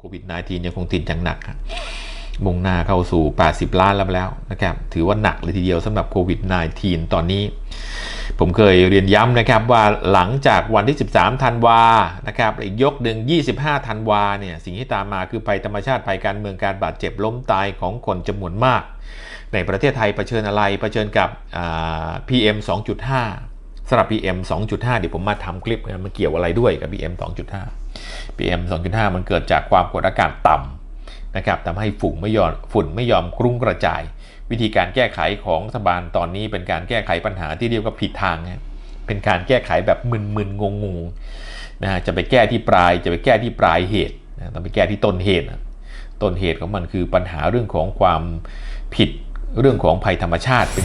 โควิด -19 ยังคงติดอย่างหนักมุ่งหน้าเข้าสู่ 80 ล้านแล้วแล้วนะครับ ถือว่าหนักเลยทีเดียวสำหรับโควิด -19 ตอนนี้ ผมเคยเรียนย้ำนะครับว่าหลังจากวันที่ 13 ธันวานะครับอีกยกหนึ่ง25 ธันวาเนี่ยสิ่งที่ตามมาคือภัยธรรมชาติภัยการเมืองการบาดเจ็บล้มตายของคนจำนวนมาก ในประเทศไทยเผชิญอะไรเผชิญกับ PM 2.5สำหรับ PM 2.5 เดี๋ยวผมมาทำคลิปมันเกี่ยวอะไรด้วยกับ PM 2.5 PM 2.5 มันเกิดจากความกดอากาศต่ำนะครับทำให้ฝุ่นไม่ยอมฝุ่นไม่ยอมกรุ้งกระจาย วิธีการแก้ไขของรัฐบาลตอนนี้เป็นการแก้ไขปัญหาที่เรียกว่าผิดทางนะเป็นการแก้ไขแบบมึนๆงงๆนะจะไปแก้ที่ปลาย จะไปแก้ที่ปลายเหตุนะต้องไปแก้ที่ต้นเหตุนะต้นเหตุของมันคือปัญหาเรื่องของความผิดเรื่องของภัยธรรมชาติเป็น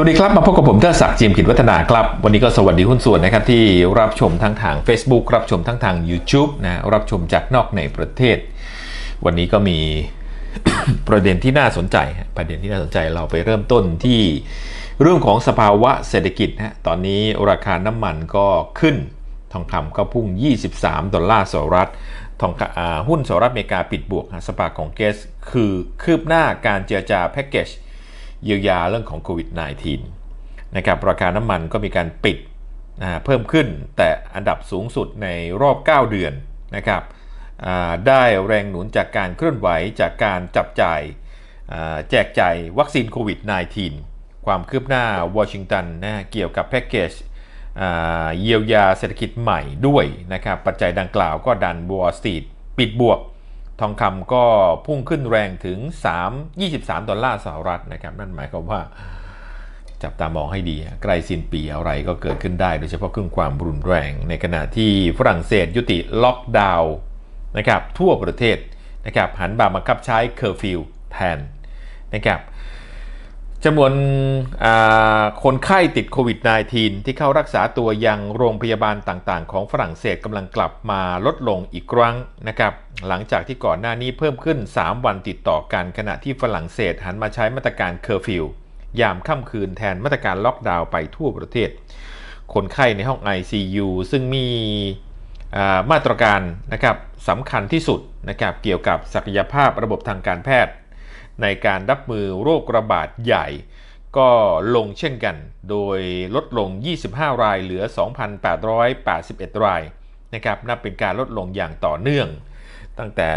สวัสดีครับ มาพบกับผมเทอศักดิ์จิมกิจวัฒนาครับ วันนี้ก็สวัสดีหุ้นส่วนนะครับที่รับชมทั้งทาง Facebook รับชมทั้งทาง YouTube นะรับชมจากนอกในประเทศ วันนี้ก็มีประเด็นที่น่าสนใจ ประเด็นที่น่าสนใจเราไปเริ่มต้นที่เรื่องของสภาวะเศรษฐกิจนะตอนนี้ราคาน้ำมันก็ขึ้นทองคำก็พุ่ง 23 ดอลลาร์สหรัฐทองหุ้นสหรัฐอเมริกาปิดบวกฮะสภาของเกสคือคืบหน้าการเจรจาแพ็กเกจ เยียวยาเรื่องของโควิด -19 นะครับราคาน้ำมันก็มีการปิดนะเพิ่มขึ้นแต่อันดับสูงสุดในรอบ 9 เดือนนะครับได้แรงหนุนจากการเคลื่อนไหวจากการจับจ่ายแจกจ่ายวัคซีนโควิด -19 ความคืบหน้าวอชิงตันนะเกี่ยวกับแพ็กเกจเยียวยาเศรษฐกิจใหม่ด้วยนะครับปัจจัยดังกล่าวก็ดันบัวสตรีทปิดบวก ทองคำก็พุ่งขึ้นแรงถึง 3 23 ดอลลาร์สหรัฐนะครับ นั่นหมายความว่าจับตามองให้ดี ใกล้สิ้นปีอะไรก็เกิดขึ้นได้ โดยเฉพาะเครื่องความรุนแรง ในขณะที่ฝรั่งเศสยุติล็อกดาวน์นะครับทั่วประเทศนะครับหันบามาคับใช้เคอร์ฟิวแทนนะครับ จำนวนคนไข้ติดโควิด -19 ที่เข้ารักษาตัวยังโรงพยาบาลต่างๆ ของฝรั่งเศสกำลังกลับมาลดลงอีกครั้งนะครับ หลังจากที่ก่อนหน้านี้เพิ่มขึ้น 3 วันติดต่อกันขณะที่ฝรั่งเศสหันมาใช้มาตรการเคอร์ฟิวยามค่ำคืนแทนมาตรการล็อกดาวน์ไปทั่วประเทศ คนไข้ในห้อง ICU ซึ่งมีมาตรการนะครับสำคัญที่สุดนะครับเกี่ยวกับศักยภาพระบบทางการแพทย์ ในการรับมือโรคระบาดใหญ่ ก็ลงเช่นกัน โดยลดลง 25 รายเหลือ 2,881 รายนะครับนับเป็นการลดลงอย่างต่อเนื่อง ตั้งแต่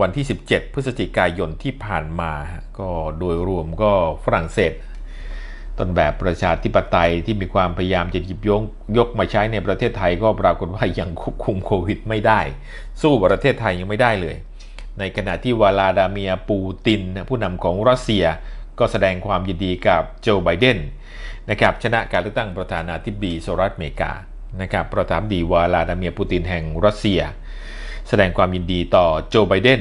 วันที่ 17 พฤศจิกายนที่ผ่านมา ก็โดยรวมก็ฝรั่งเศส ต้นแบบประชาธิปไตยที่มีความพยายามจะหยิบยกยกมาใช้ในประเทศไทยก็ปรากฏว่ายังควบคุมโควิดไม่ได้ สู้ประเทศไทยยังไม่ได้เลย ในขณะที่วลาดาเมียปูติน ผู้นำของรัสเซียก็แสดงความยินดีกับโจไบเดนนะครับชนะการเลือกตั้งประธานาธิบดีสหรัฐอเมริกานะครับประธานดีวลาดาเมียปูตินแห่งรัสเซีย แสดงความยินดีต่อโจไบเดน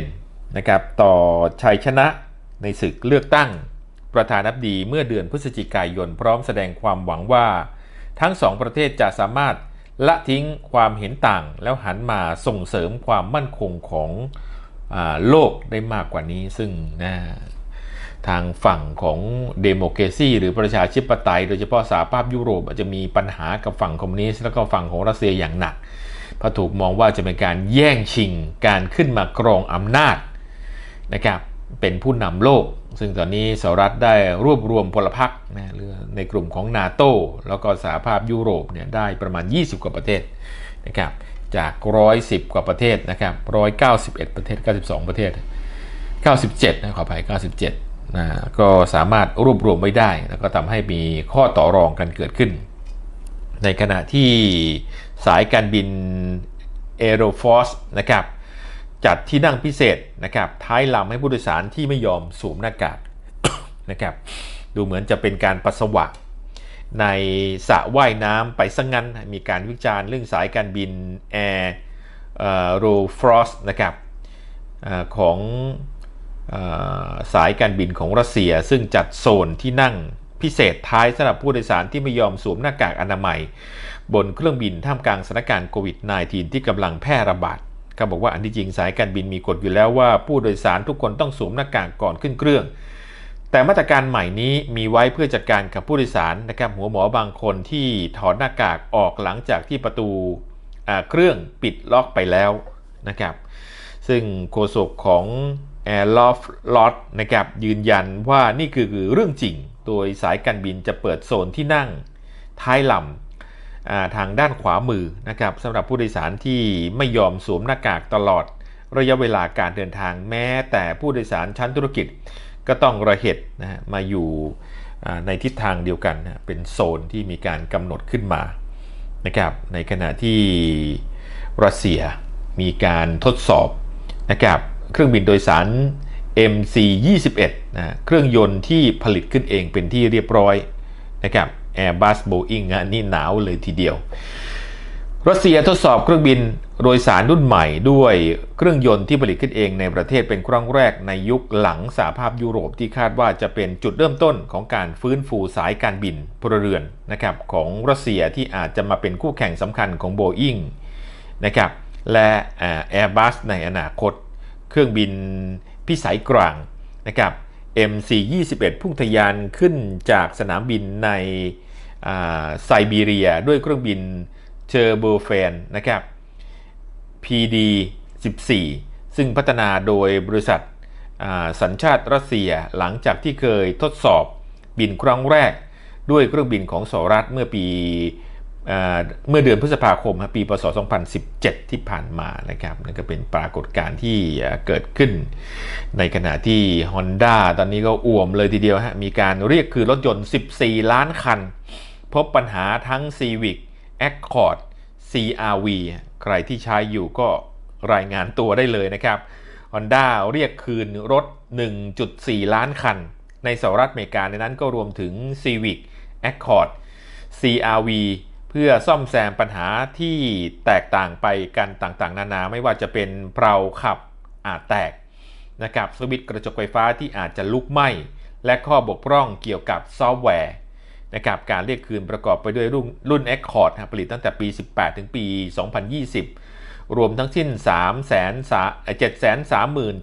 นะครับต่อชัยชนะในศึกเลือกตั้งประธานาธิบดีเมื่อเดือนพฤศจิกายน พร้อมแสดงความหวังว่าทั้งสองประเทศจะสามารถละทิ้งความเห็นต่างแล้วหันมาส่งเสริมความมั่นคงของ โลกได้มากกว่านี้ ซึ่งนะทางฝั่งของเดโมครซีหรือประชาธิปไตย โดยเฉพาะสหภาพยุโรปอาจจะมีปัญหากับฝั่งคอมมิวนิสต์แล้วก็ฝั่งของรัสเซียอย่างหนักเพราะถูกมองว่าจะเป็นการแย่งชิงการขึ้นมาครองอำนาจนะครับเป็นผู้นำโลก ซึ่งตอนนี้สหรัฐได้รวบรวมพลพรรคนะในกลุ่มของนาโตแล้วก็สหภาพยุโรปเนี่ยได้ประมาณ 20 กว่าประเทศนะครับ จาก 110 กว่าประเทศนะครับ 191 ประเทศ 92 ประเทศ 97 นะขออภัย 97 นะ ก็สามารถรวบรวมไว้ได้ แล้วก็ทำให้มีข้อต่อรองกันเกิดขึ้น ในขณะที่สายการบิน a e r o f o r c e นะครับ จัดที่นั่งพิเศษนะครับ ท้ายลำให้ผู้โดยสารที่ไม่ยอมสวมหน้ากากนะครับ ดูเหมือนจะเป็นการปัสสาวะ ในสระว่ายน้ำไปสังงั้น มีการวิจารณ์เรื่องสายการบิน Air r o f r o s t นะครับอของอสายการบินของรัสเซีย ซึ่งจัดโซนที่นั่งพิเศษท้ายสำหรับผู้โดยสารที่ไม่ยอมสวมหน้ากากอนามัยบบนเครื่องบินท่ามกลางสถานการณ์โควิด -19 ที่กำลังแพร่ระบาดเขาบอกว่าอันที่จริงสายการบินมีกฎอยู่แล้วว่าผู้โดยสารทุกคนต้องสวมหน้ากากก่อนขึ้นเครื่อง แต่มาตรการใหม่นี้มีไว้เพื่อจัดการกับผู้โดยสารนะครับหัวหมอบางคนที่ถอดหน้ากากออกหลังจากที่ประตูเครื่องปิดล็อกไปแล้วนะครับซึ่งโฆษกของ Air l o f Lot นะครับยืนยันว่านี่คือเรื่องจริง โดยสายการบินจะเปิดโซนที่นั่งท้ายลำทางด้านขวามือนะครับสำหรับผู้โดยสารที่ไม่ยอมสวมหน้ากากตลอด ระยะเวลาการเดินทางแม้แต่ผู้โดยสารชั้นธุรกิจ ก็ต้องระเหตุนะมาอยู่ในทิศทางเดียวกันนะเป็นโซนที่มีการกำหนดขึ้นมานะครับในขณะที่รัสเซียมีการทดสอบนะครับเครื่องบินโดยสาร MC21 นะเครื่องยนต์ที่ผลิตขึ้นเองเป็นที่เรียบร้อยนะครับ Airbus Boeing อันนี้หนาวเลยทีเดียว รัสเซียทดสอบเครื่องบินโดยสารรุ่นใหม่ด้วยเครื่องยนต์ที่ผลิตขึ้นเองในประเทศเป็นครั้งแรกในยุคหลังสหภาพยุโรปที่คาดว่าจะเป็นจุดเริ่มต้นของการฟื้นฟูสายการบินพลเรือนนะครับของรัสเซียที่อาจจะมาเป็นคู่แข่งสำคัญของ Boeing นะครับและ Airbus ในอนาคต เครื่องบินพิสัยกลางนะครับ MC21 พุ่งทะยานขึ้นจากสนามบินในไซบีเรียด้วยเครื่องบิน เชอร์เบอร์แฟนนะครับ PD 14 ซึ่งพัฒนาโดยบริษัทสัญชาติรัสเซียหลังจากที่เคยทดสอบบินครั้งแรก ด้วยเครื่องบินของสหรัฐเมื่อปีเมื่อเดือนพฤษภาคมปีพศ 2017 ที่ผ่านมานะครับนั่นก็เป็นปรากฏการณ์ที่เกิดขึ้น ในขณะที่ Honda ตอนนี้ก็อ่วมเลยทีเดียวฮะมีการเรียกคือรถยนต์ 14 ล้านคัน พบปัญหาทั้ง Civic Accord CRV ใครที่ใช้อยู่ก็รายงานตัวได้เลยนะครับ Honda เรียกคืนรถ 1.4 ล้านคัน ในสหรัฐอเมริกาในนั้นก็รวมถึง Civic Accord CRV เพื่อซ่อมแซมปัญหาที่แตกต่างไปกันต่างๆ นานาไม่ว่าจะเป็นเพลาขับอาจแตกนะครับสวิตช์กระจกไฟฟ้าที่อาจจะลุกไหม้ และข้อบกพร่องเกี่ยวกับซอฟต์แวร์ นะครับการเรียกคืนประกอบไปด้วยรุ่นรุ่น Accord ผลิตตั้งแต่ปี 18 ถึงปี 2020 รวมทั้งสิ้น 3 7 3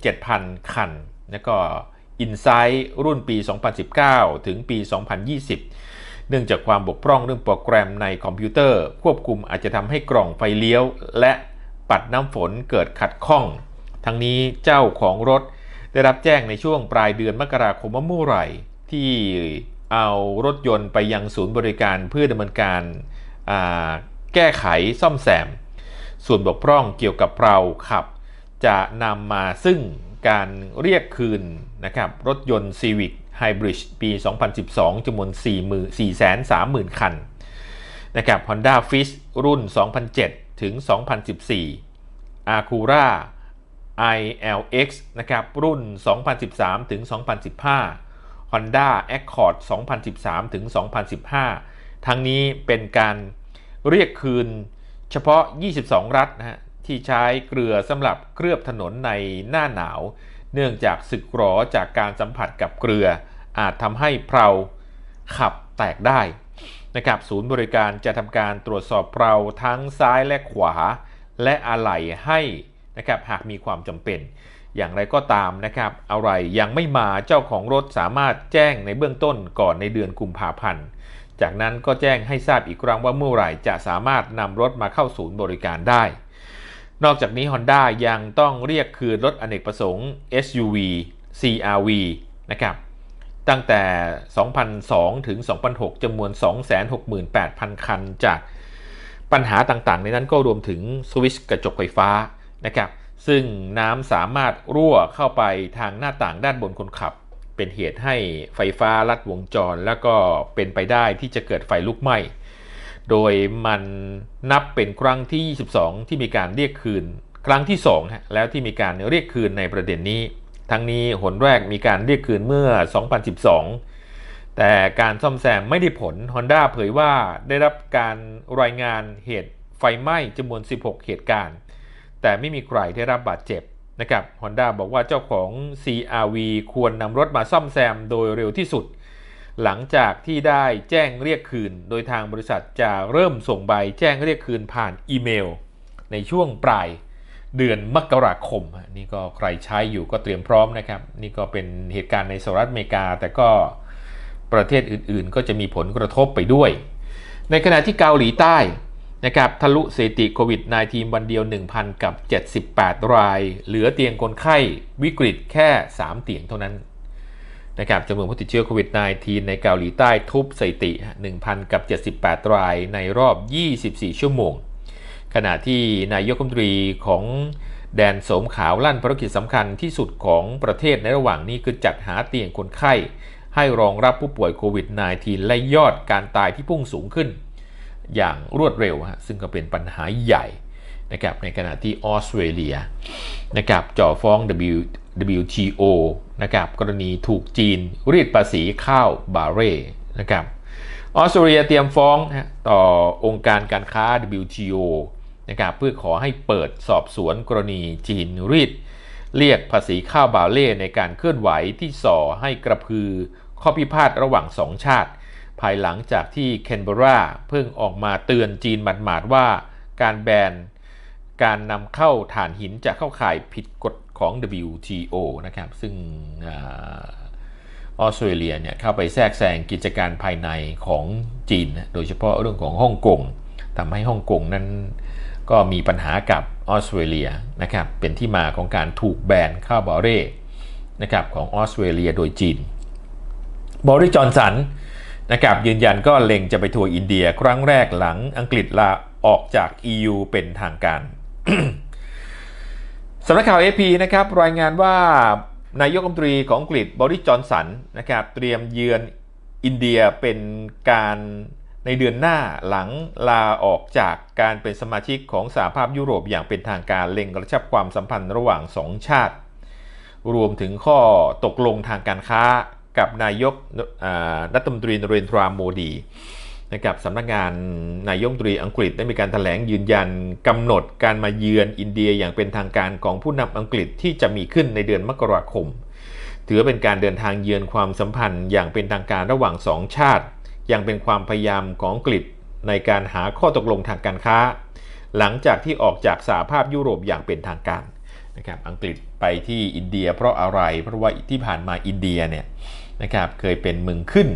7 0คัน แล้วก็ Insight รุ่นปี 2019 ถึงปี 2020 เนื่องจากความบกพร่องเรื่องโปรแกรมในคอมพิวเตอร์ ควบคุมอาจจะทำให้กล่องไฟเลี้ยว และปัดน้ำฝนเกิดขัดข้อง ทั้งนี้เจ้าของรถได้รับแจ้งในช่วงปลายเดือนมกราคมว่าเมื่อไหร่ที่ เอารถยนต์ไปยังศูนย์บริการเพื่อดำเนินการแก้ไขซ่อมแซม ส่วนบกพร่องเกี่ยวกับเราขับ จะนำมาซึ่งการเรียกคืนนะครับรถยนต์ Civic Hybrid ปี 2012จำนวน 430,000 คันนะครับ Honda Fit รุ่น 2007 ถึง 2014 Acura ILX นะครับรุ่น 2013 ถึง 2015 Honda Accord 2013 ถึง 2015 ทั้งนี้เป็นการเรียกคืนเฉพาะ 22 รัฐนะฮะที่ใช้เกลือสำหรับเคลือบถนนในหน้าหนาว เนื่องจากสึกหรอจากการสัมผัสกับเกลือ อาจทำให้เพลาขับแตกได้นะครับศูนย์บริการจะทำการตรวจสอบเพลาทั้งซ้ายและขวา และอะไหล่ให้นะครับหากมีความจำเป็น อย่างไรก็ตามนะครับอะไรยังไม่มาเจ้าของรถสามารถแจ้งในเบื้องต้นก่อนในเดือนกุมภาพันธ์ จากนั้นก็แจ้งให้ทราบอีกครั้งว่าเมื่อไหร่จะสามารถนำรถมาเข้าศูนย์บริการได้ นอกจากนี้ Honda ยังต้องเรียกคืนรถอเนกประสงค์ SUV CRV นะครับตั้งแต่ 2002 ถึง 2006จำนวน 268,000 คัน จากปัญหาต่างๆ ในนั้นก็รวมถึงสวิชกระจกไฟฟ้านะครับ ซึ่งน้ำสามารถรั่วเข้าไปทางหน้าต่างด้านบนคนขับ เป็นเหตุให้ไฟฟ้าลัดวงจร แล้วก็เป็นไปได้ที่จะเกิดไฟลุกไหม้ โดยมันนับเป็นครั้งที่ 22 ที่มีการเรียกคืน ครั้งที่2ฮะแล้วที่มีการเรียกคืนในประเด็นนี้ ทั้งนี้หนแรกมีการเรียกคืนเมื่อ 2012 แต่การซ่อมแซมไม่ได้ผล Honda เผยว่าได้รับการรายงานเหตุไฟไหม้จำนวน 16 เหตุการณ์ แต่ไม่มีใครได้รับบาดเจ็บนะครับ Honda บอกว่าเจ้าของ CRV ควรนำรถมาซ่อมแซมโดยเร็วที่สุด หลังจากที่ได้แจ้งเรียกคืน โดยทางบริษัทจะเริ่มส่งใบแจ้งเรียกคืนผ่านอีเมล ในช่วงปลายเดือนมกราคม นี่ก็ใครใช้อยู่ก็เตรียมพร้อมนะครับ นี่ก็เป็นเหตุการณ์ในสหรัฐอเมริกา แต่ก็ประเทศอื่นๆ ก็จะมีผลกระทบไปด้วย ในขณะที่เกาหลีใต้ นะครับทะลุสถิติโควิด -19 วันเดียว 1,000 กับ 78 ราย เหลือเตียงคนไข้วิกฤตแค่ 3 เตียงเท่านั้นนะครับจำนวนผู้ติดเชื้อโควิด -19 ในเกาหลีใต้ทุบสถิติ 1,000 กับ 78 รายในรอบ 24 ชั่วโมง ขณะที่นายกรัฐมนตรีของแดนโสมขาวลั่นภารกิจสำคัญที่สุดของประเทศในระหว่างนี้คือจัดหาเตียงคนไข้ ให้รองรับผู้ป่วยโควิด -19 และยอดการตายที่พุ่งสูงขึ้น อย่างรวดเร็วฮะซึ่งก็เป็นปัญหาใหญ่นะครับในขณะที่ออสเตรเลียนะครับจ่อฟ้อง W WTO นะครับกรณีถูกจีนรีดภาษีข้าวบาเร่นะครับออสเตรเลียเตรียมฟ้องนะต่อองค์การการค้า WTO นะครับเพื่อขอให้เปิดสอบสวนกรณีจีนรีดเรียกภาษีข้าวบาเล่ในการเคลื่อนไหวที่ส่อให้กระพือข้อพิพาทระหว่างสองชาติ ภายหลังจากที่แคนเบราเพิ่งออกมาเตือนจีนหมาดๆว่าการแบนการนำเข้าถ่านหินจะเข้าข่ายผิดกฎของ WTO นะครับ ซึ่งออสเตรเลียเนี่ยเข้าไปแทรกแซงกิจการภายในของจีน โดยเฉพาะเรื่องของฮ่องกงทำให้ฮ่องกงนั้นก็มีปัญหากับออสเตรเลียนะครับ เป็นที่มาของการถูกแบนข้าวบอเร่นะครับของออสเตรเลียโดยจีน บริจอนสัน นะครับยืนยันก็เล็งจะไปทัวร์อินเดีย ครั้งแรกหลังอังกฤษลาออกจาก EU เป็นทางการสำนักข่าว AP นะครับรายงานว่านายกรัฐมนตรีของอังกฤษบริจอนสันนะครับเตรียมเยือนอินเดียเป็นการในเดือนหน้าหลังลาออกจากการเป็นสมาชิกของสหภาพยุโรปอย่างเป็นทางการเล็งกระชับความสัมพันธ์ระหว่างสองชาติ รวมถึงข้อตกลงทางการค้า กับนายกรัฐมนตรีนเรนทราโมดีนะครับสำนักงานนายกรัฐมนตรีอังกฤษได้มีการถแถลงยืนยันกำหนดการมาเยือนอินเดียอย่างเป็นทางการของผู้นำอังกฤษที่จะมีขึ้นในเดือนมกราคม ถือเป็นการเดินทางเยือนความสัมพันธ์อย่างเป็นทางการระหว่างสองชาติ ยังเป็นความพยายามของอังกฤษในการหาข้อตกลงทางการค้า หลังจากที่ออกจากสหภาพยุโรปอย่างเป็นทางการนะครับอังกฤษไปที่อินเดีย เพราะอะไรเพราะว่าที่ผ่านมาอินเดียเนี่ย นะครับเคยเป็นเมืองขึ้น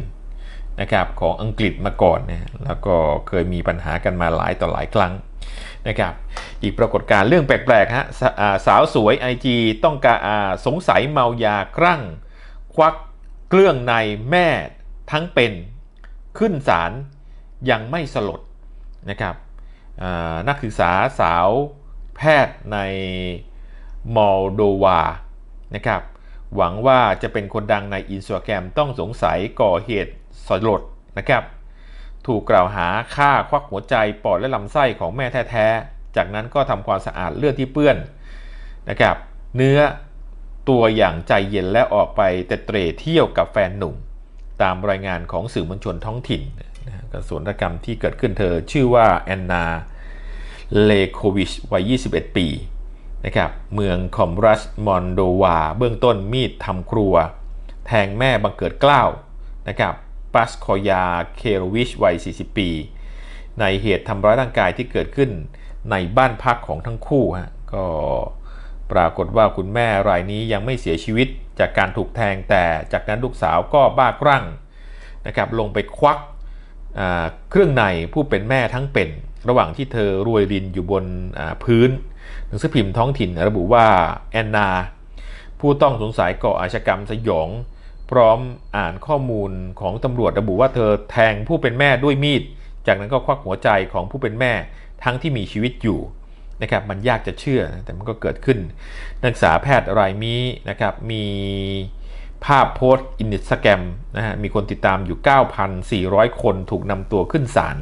นะครับของอังกฤษมาก่อนนะแล้วก็เคยมีปัญหากันมาหลายต่อหลายครั้งนะครับอีกปรากฏการณ์เรื่องแปลกๆฮะสาวสวย IG ต้องการสงสัยเมายาครั่ง ควักเครื่องในแม่ทั้งเป็นขึ้นศาลยังไม่สลดนะครับนักศึกษาสาวแพทย์ในมอลโดวานะครับ หวังว่าจะเป็นคนดังในอินสตาแกรมต้องสงสัยก่อเหตุสลดนะครับ ถูกกล่าวหาฆ่าควักหัวใจปอดและลำไส้ของแม่แท้ๆ จากนั้นก็ทำความสะอาดเลือดที่เปื้อนนะครับ เนื้อตัวอย่างใจเย็นและออกไปแต่เตรเที่ยวกับแฟนหนุ่ม ตามรายงานของสื่อมวลชนท้องถิ่นกระสวนกรรมที่เกิดขึ้นเธอชื่อว่าแอนนาเลโควิชวัย 21 ปี นะครับเมืองคอมรัสมอนโดวา เบื้องต้นมีดทำครัว แทงแม่บังเกิดกล้าวนะครับปัสคอยาเคโรวิชวัย 40 ปี ในเหตุทำร้ายร่างกายที่เกิดขึ้นในบ้านพักของทั้งคู่ฮะก็ปรากฏว่าคุณแม่รายนี้ยังไม่เสียชีวิตจากการถูกแทงแต่จากนั้นลูกสาวก็บ้าคลั่งนะครับลงไปควักเครื่องในผู้เป็นแม่ทั้งเป็น ระหว่างที่เธอรวยรินอยู่บนพื้น นังสือพิมพ์ท้องถิ่นระบุว่าแอนนา ผู้ต้องสงสัยก่ออาชญากรรมสยอง พร้อมอ่านข้อมูลของตำรวจระบุว่าเธอแทงผู้เป็นแม่ด้วยมีด จากนั้นก็ควักหัวใจของผู้เป็นแม่ทั้งที่มีชีวิตอยู่นะครับมันยากจะเชื่อแต่มันก็เกิดขึ้น นักศึกษาแพทย์รายนี้นะครับมีภาพโพสต์อินสตาแกรมนะฮะมีคนติดตามอยู่ 9,400 คนถูกนำตัวขึ้นศาล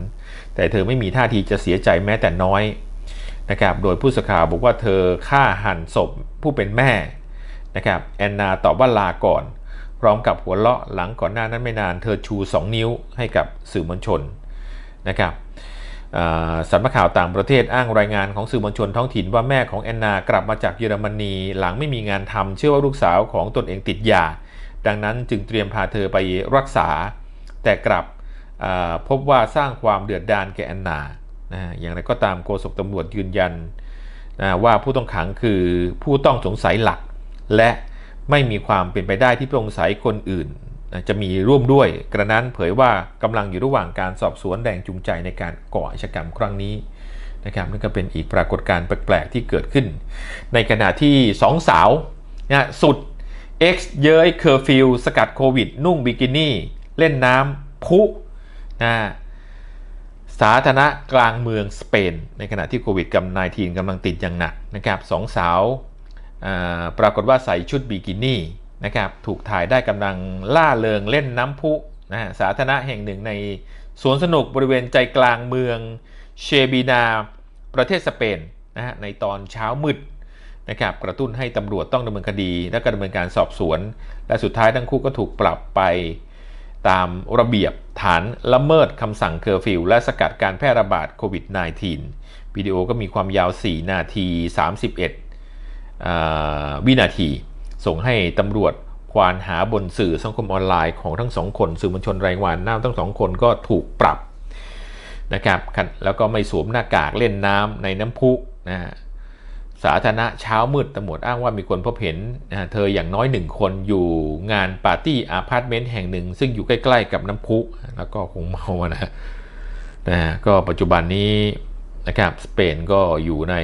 แต่เธอไม่มีท่าทีจะเสียใจแม้แต่น้อย นะครับโดยผู้สื่อข่าวบอกว่าเธอฆ่าหันศพผู้เป็นแม่นะครับแอนนาตอบว่าลาก่อน พร้อมกับหัวเราะหลังก่อนหน้านั้นไม่นาน เธอชู 2 นิ้วให้กับสื่อมวลชนนะครับสำนักข่าวต่างประเทศอ้างรายงานของสื่อมวลชนท้องถิ่นว่าแม่ของแอนนากลับมาจากเยอรมนี หลังไม่มีงานทำเชื่อว่าลูกสาวของตนเองติดยา ดังนั้นจึงเตรียมพาเธอไปรักษา แต่กลับพบว่าสร้างความเดือดดาลแก่แอนนา นะอย่างไรก็ตามโฆษกตำรวจยืนยันนะว่าผู้ต้องขังคือผู้ต้องสงสัยหลัก และไม่มีความเป็นไปได้ที่ผู้สงสัยคนอื่นนะจะมีร่วมด้วย กระนั้นเผยว่ากำลังอยู่ระหว่างการสอบสวนแรงจูงใจในการก่ออาชญากรรมครั้งนี้นะครับนั่นก็เป็นอีกปรากฏการณ์แปลกๆที่เกิดขึ้น ในขณะที่สองสาวนะสุด X เย้ยเคอร์ฟิวสกัดโควิด นุ่งบิกินี่ เล่นน้ำพุนะ สาธารณะกลางเมืองสเปน ในขณะที่โควิดกับ19กำลังติดอย่างหนักนะครับสองสาวปรากฏว่าใส่ชุดบิกินี่นะครับถูกถ่ายได้กำลังล่าเริงเล่นน้ำพุนะฮะสาธารณะแห่งหนึ่งในสวนสนุกบริเวณใจกลางเมืองเชบีนา ประเทศสเปนนะฮะในตอนเช้ามืดนะครับกระตุ้นให้ตำรวจต้องดำเนินคดี และดำเนินการสอบสวน และสุดท้ายทั้งคู่ก็ถูกปรับไป ตามระเบียบฐานละเมิดคำสั่งเคอร์ฟิวและสกัดการแพร่ระบาดโควิด -19 วิดีโอก็มีความยาว 4 นาที 31 วินาที ส่งให้ตำรวจควานหาบนสื่อสังคมออนไลน์ของทั้งสองคน สื่อมวลชนรายงานหน้าทั้งสองคนก็ถูกปรับนะครับแล้วก็ไม่สวมหน้ากากเล่นน้ำในน้ำพุนะฮะ สาธารณะเช้ามืดตำรวจอ้างว่ามีคนพบเห็นเธออย่างน้อยหนึ่งคนอยู่งานปาร์ตี้อาพาร์ตเมนต์แห่งหนึ่ง ซึ่งอยู่ใกล้ๆกับน้ำพุ แล้วก็คงเมานะนะฮะก็ปัจจุบันนี้นะครับสเปนก็อยู่ใน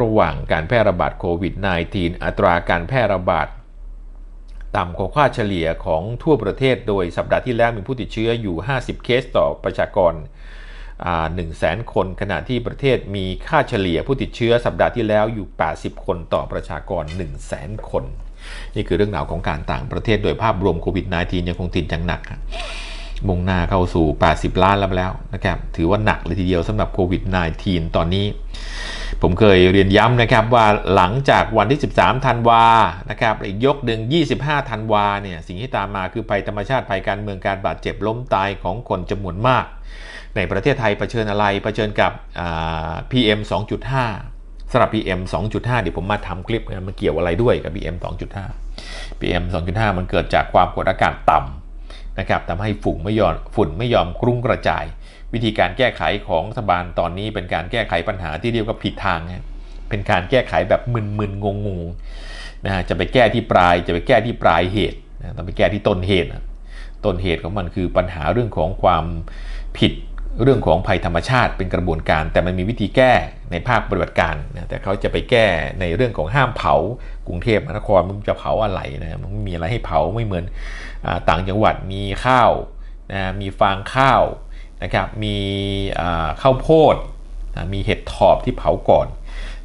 ระหว่างการแพร่ระบาดโควิด -19 อัตราการแพร่ระบาดต่ำกว่าค่าเฉลี่ยของทั่วประเทศ โดยสัปดาห์ที่แล้วมีผู้ติดเชื้ออยู่ 50 เคสต่อประชากร 1 0 0 0 0แสนคน ขณะที่ประเทศมีค่าเฉลี่ยผู้ติดเชื้อสัปดาห์ที่แล้วอยู่ 80 คนต่อประชากร 1 0 0 0 0แสนคน นี่คือเรื่องราวของการต่างประเทศโดยภาพรวมโควิด -19 ยังคงติดอย่างหนักมุ่งหน้าเข้าสู่ 80 ล้านแล้วแล้วนะครับ ถือว่าหนักเลยทีเดียวสำหรับโควิด -19 ตอนนี้ ผมเคยเรียนย้ำนะครับว่าหลังจากวันที่ 13 ธันวานะครับอีกยกหนึ่ง25 ธันวาเนี่ย สิ่งที่ตามมาคือภัยธรรมชาติภัยการเมืองการบาดเจ็บล้มตายของคนจำนวนมาก ในประเทศไทยเผชิญอะไรเผชิญกับ PM 2.5สำหรับ PM 2.5 เดี๋ยวผมมาทำคลิปนะมันเกี่ยวอะไรด้วยกับ PM 2.5 PM 2.5 มันเกิดจากความกดอากาศต่ำนะครับทำให้ฝุ่นไม่ยอมฝุ่นไม่ยอมกรุ้งกระจาย วิธีการแก้ไขของรัฐบาลตอนนี้เป็นการแก้ไขปัญหาที่เรียกว่าผิดทาง เป็นการแก้ไขแบบมึนๆงงๆนะฮะจะไปแก้ที่ปลายจะไปแก้ที่ปลายเหตุนะต้องไปแก้ที่ต้นเหตุต้นเหตุของมันคือปัญหาเรื่องของความผิด เรื่องของภัยธรรมชาติเป็นกระบวนการ แต่มันมีวิธีแก้ในภาคปฏิบัติการนะแต่เขาจะไปแก้ในเรื่องของห้ามเผากรุงเทพมหานครมันจะเผาอะไรนะมันไม่มีอะไรให้เผาไม่เหมือนอต่างจังหวัดมีข้าวนะมีฟางข้าวนะครับมีข้าวโพดนะมีเห็ดถอบที่เผาก่อน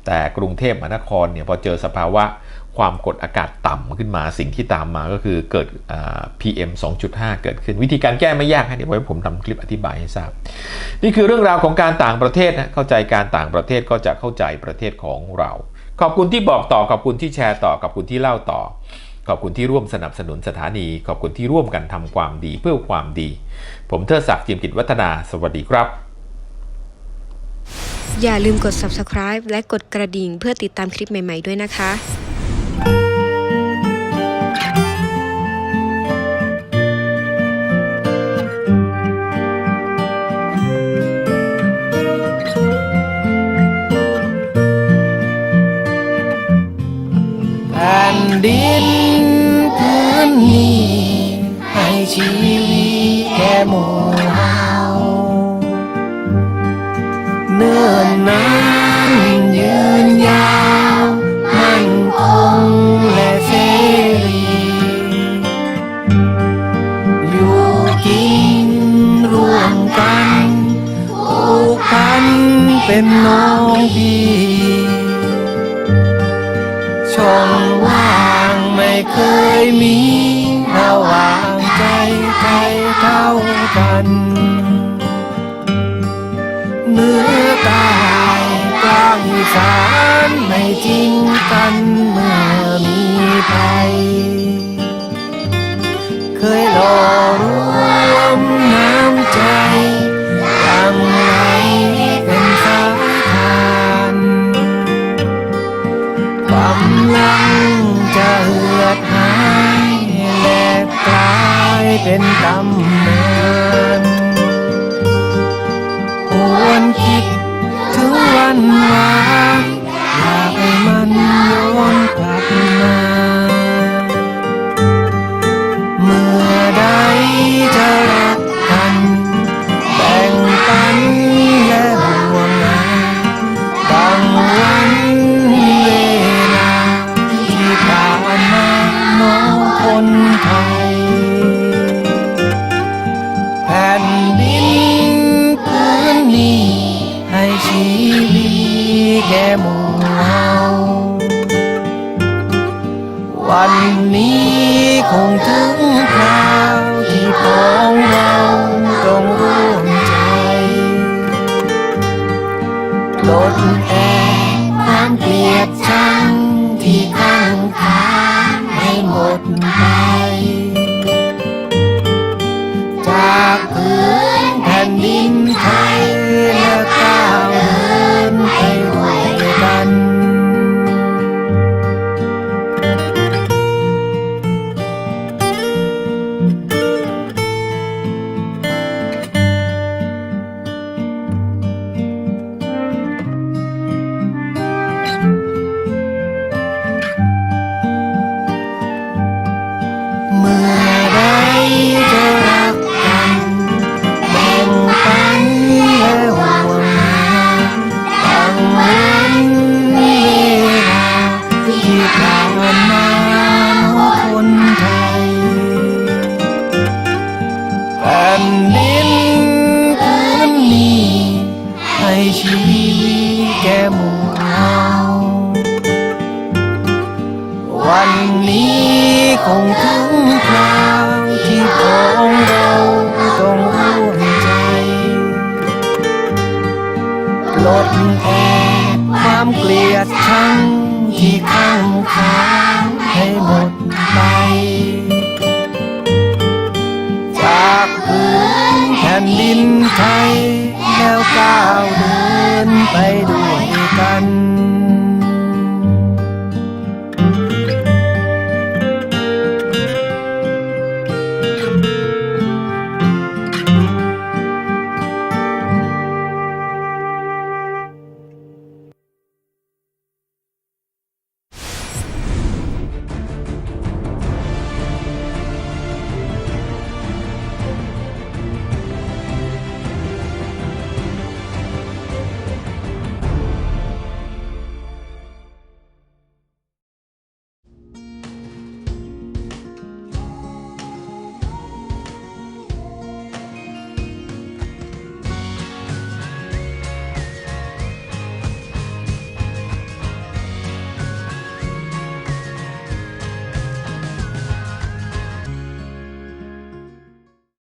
แต่กรุงเทพมหานครเนี่ยพอเจอสภาวะ ความกดอากาศต่ำขึ้นมาสิ่งที่ตามมาก็คือเกิด PM 2.5 เกิดขึ้น วิธีการแก้ไม่ยากนะเดี๋ยวไว้ผมทำคลิปอธิบายให้ทราบ นี่คือเรื่องราวของการต่างประเทศนะเข้าใจการต่างประเทศก็จะเข้าใจประเทศของเรา ขอบคุณที่บอกต่อขอบคุณที่แชร์ต่อขอบคุณที่เล่าต่อ ขอบคุณที่ร่วมสนับสนุนสถานี ขอบคุณที่ร่วมกันทำความดีเพื่อความดี ผมเทิดศักดิ์จิมกิจวัฒนา สวัสดีครับ อย่าลืมกด subscribe และกดกระดิ่งเพื่อติดตามคลิปใหม่ ๆ ด้วยนะคะ ผ่นดินพื้นนี้ ให้ชีวิตแก่หมู่เฮาเนิ่นนานยืนยาว มั่นคงและเสรี อยู่กินร่วมกันผูกพันเป็นน้องพี่ ยมีระหว่างใจใครเท่ากันเนื้อตายกลางสารไม่จริงกันเมื่อ เป็นตำนาน ชีวิแก่มูเราวันนี้คงถึงคราวที่ของเราต้องร่วมใจปลดแอกความเกลียดชังที่ข้างค้าให้หมดไป จากพื้นแผ่นดินไทยแล้วกา 白